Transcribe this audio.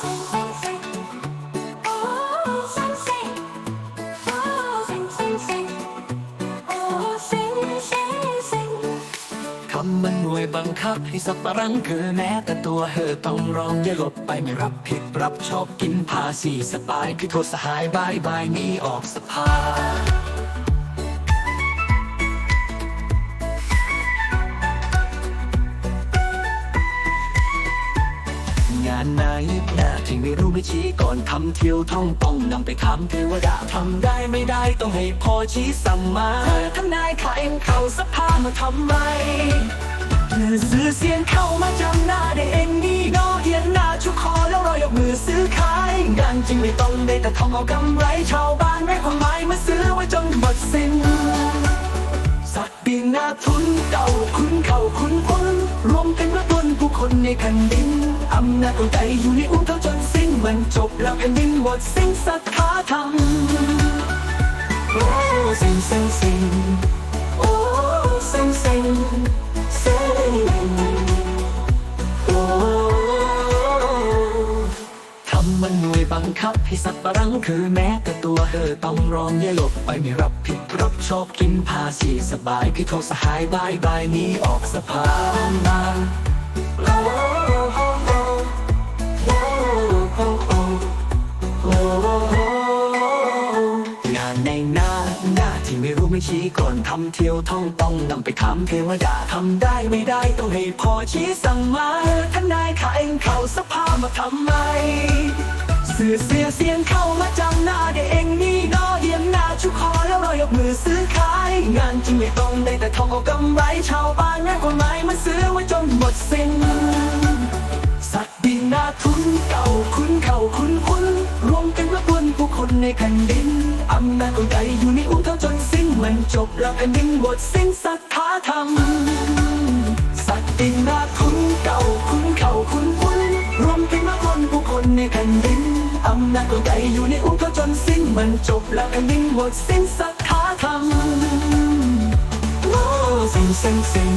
คำมันหน่วยบังคับให้สับปะรังเกินแม้แต่ตัวเธอต้องร้องอย่าหลบไปไม่รับผิดรับชอบกินภาษีสบายคือโทษสหายบายบายนี้ออกสภา ที่ไม่รู้ไม่ชี้ก่อนทำเที่ยวท่องต้องนำไปถามเทวดาทำได้ไม่ได้ต้องให้พอชี้สั่งมาเธอทนายขายเข้าสภามาทำไมเธอซื้อเสียงเข้ามาจำหน้าได้เองนี่นอเอียนหน้าชุกคอแล้วรอยกมือซื้อขายงานจริงไม่ต้องได้แต่ทองเอากำไรชาวบ้านไม่ความหมายมาซื้อไว้จนหมดสิ้นสัตว์ปีหน้าทุนเก่าคุ้นเข่าคุ้นพ้นรวมเป็นระดนผู้คนในแผ่นดินอำนาจองค์ใจอยู่ในอุ้งเท่า มันจบแล้วแผ่นดินหมดสิ้นศรัทธาธรรมโอ้สิ้นสิ้นสิ้นโอ้สิ้นสิ้นสิ้นโอ้ทำมันหน่วยบังคับให้สัตว์ปะรังคือแม้แต่ตัวเธอต้องร้องอย่าหลบไปไม่รับผิดรับชอบกินภาษีสบายคือโทษสหายบายบายนี้ออกสภามา ไม่ชี้ก่อนทำเที่ยวท่องต้องนำไปถามเทวดาทำได้ไม่ได้ต้องให้พอชี้สั่งมาท่านนายขาเองเข้าสภามาทำไมสื่อเสียเสียงเข้ามาจำหน้าได้เองนี่นอเดียมหน้าชุคอแล้วรอยกมือซื้อขาย งานจริงไม่ต้องได้แต่ทองเอากำไรชาวบ้านแม่กฎหมายมาซื้อไว้จนหมดสิ้นสัตว์ดินนาทุนเก่าคุ้นเข่าคุ้นคุ้นรวมเป็นระบวนผู้คนในแผ่นดินอำนาจกลไกอยู่ในอุ้งเท่าจน มันจบแล้วแผ่นดินหมดสิ้นศรัทธาธรรมสัตว์ดินนาทุนเก่าคุ้นเข่าคุ้นคุ้นรวมเป็นระบวนผู้คนในแผ่นดินอำนาจกลไกอยู่ในอุ้งเท่าจนสิ้นมันจบแล้วแผ่นดินหมดสิ้นศรัทธาธรรมโอ้สิ้นสิ้นสิ้น